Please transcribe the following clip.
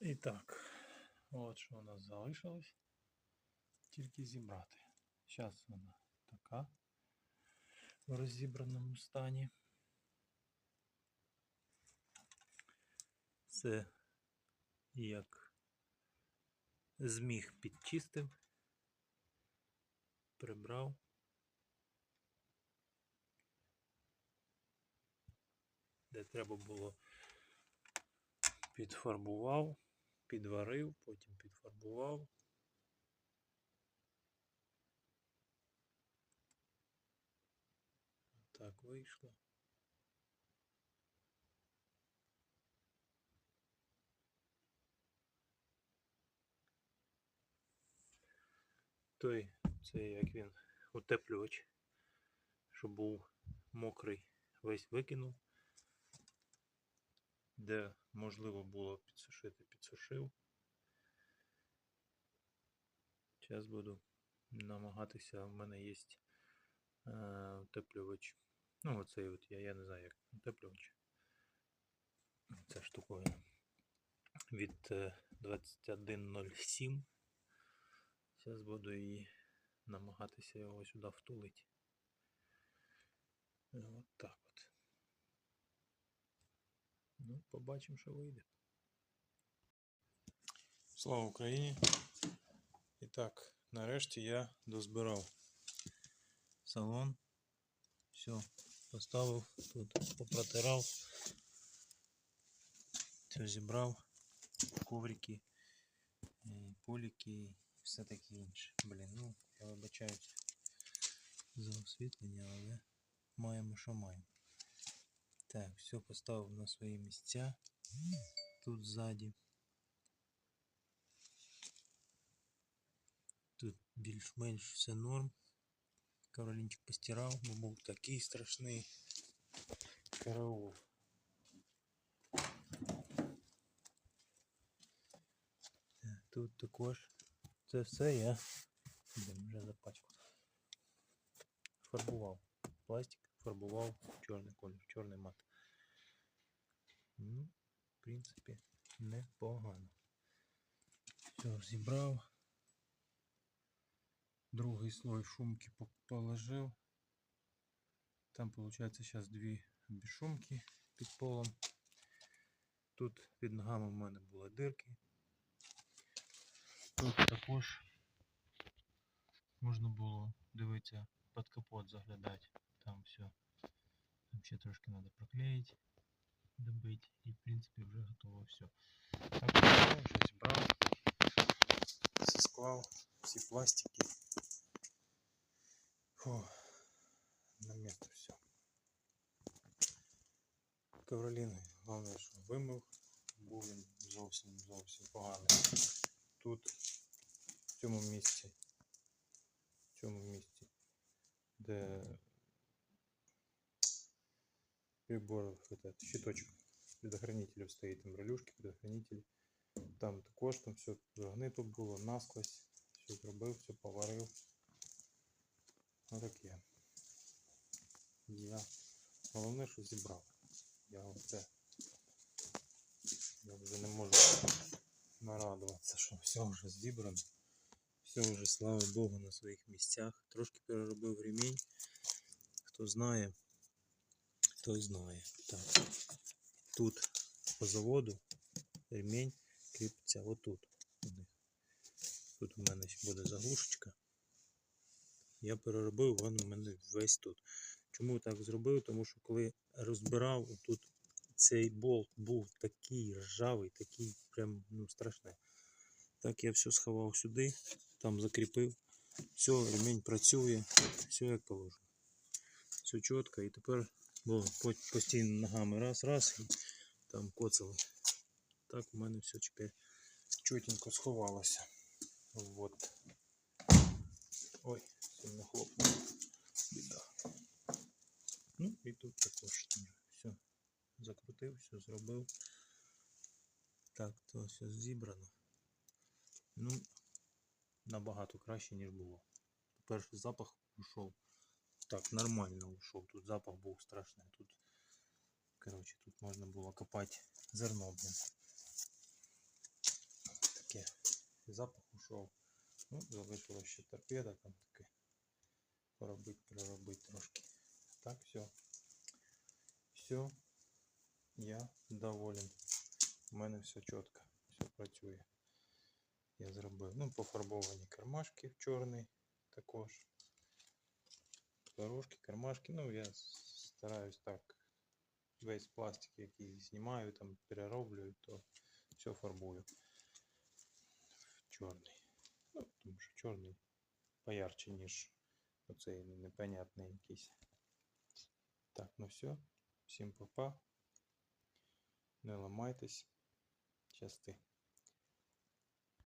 І так, от що у нас залишилось. Тільки зібрати. Зараз вона така в розібраному стані. Це як зміг підчистив, прибрав. Де треба було підфарбував, підварив, потім підфарбував. Так вийшло. Той, це як він, утеплювач, щоб був мокрий, весь викинув. Де можливо було підсушити, підсушив. Зараз буду намагатися, в мене є е, утеплювач. Ну, оцей от я, я не знаю як утеплювач. Ця штуковина від е, 2107. Зараз буду і намагатися його сюди втулити. От так от. Ну, побачимо, що вийде. Слава Україні! І так, нарешті я дозбирав салон. Все, поставив тут, попротирав, все зібрав, коврики, е, поліки і все таке інше. Блін, ну, я вибачаюсь за освітлення, але маємо, що маємо. Так, все поставив на свої місця. Тут ззаді. Тут більш-менш все норм. Каролінчик постирав, бо був такий страшний караул. Так, Тут також це все я Блін, вже запачкав. Фарбував пластик, Фарбував чорний колір, чорний мат. Ну, в принципі, непогано. Все, зібрав. Другий слой шумки положив. Там виходить зараз дві безшумки під полом. Тут під ногами в мене були дирки. Тут також можна було дивитися під капот заглядати. Там все. Там ще трошки треба проклеїти, добити. І в принципі вже готово все. Так, все, вже зібрав. Все склав, всі пластики. Фу, на место все. Ковролін, головне, що вимив, був він зовсім зовсім поганий. Тут, в цьому місці, в цьому місці, де прибор, этот, щиточок предохранителів стоїть, там релюшки, предохранителі. Там також там все загнито було, насквозь, все зробив, все поварив. Отаке. Я головне, що зібрав. Я оце. Я вже не можу нарадуватися, що все вже зібрано. Все вже, слава Богу, на своїх місцях. Трошки переробив ремінь. Хто знає, той знає. Так. Тут по заводу ремінь кріпиться отут. Тут у мене буде заглушечка. Я переробив, він у мене весь тут. Чому так зробив? Тому що коли розбирав, тут цей болт був такий ржавий, такий прям ну, страшний. Так я все сховав сюди, там закріпив. Все, ремінь працює, все як положено. Все чітко. І тепер бо постійно ногами раз-раз і там коцали. Так у мене все тепер чотенько сховалося. Вот. Ой, сильно хлопнув. Біда. Ну і тут також все. Закрутив, все зробив. Так, то все зібрано. Ну, набагато краще, ніж було. Перший запах ушов. Так, нормально ушов. Тут запах був страшний. Тут, коротше, тут можна було копати зерно, блін. таке. Запах ушов. Ну, залишилось ще торпеда там таке. Поробити, переробити трошки. Так, все. Все. Я доволен. У мене все чітко. Все працює. Я зробив. Ну, пофарбовані кармашки в чорний також. Дорожки, кармашки. Ну, я стараюсь так. Весь пластик, який знімаю, там перероблюю, то все фарбую в чорний. Ну, тому що чорний поярче, ніж оцей непонятний якийсь. Так, ну все. Всім па-па. Не ламайтесь. Щасти.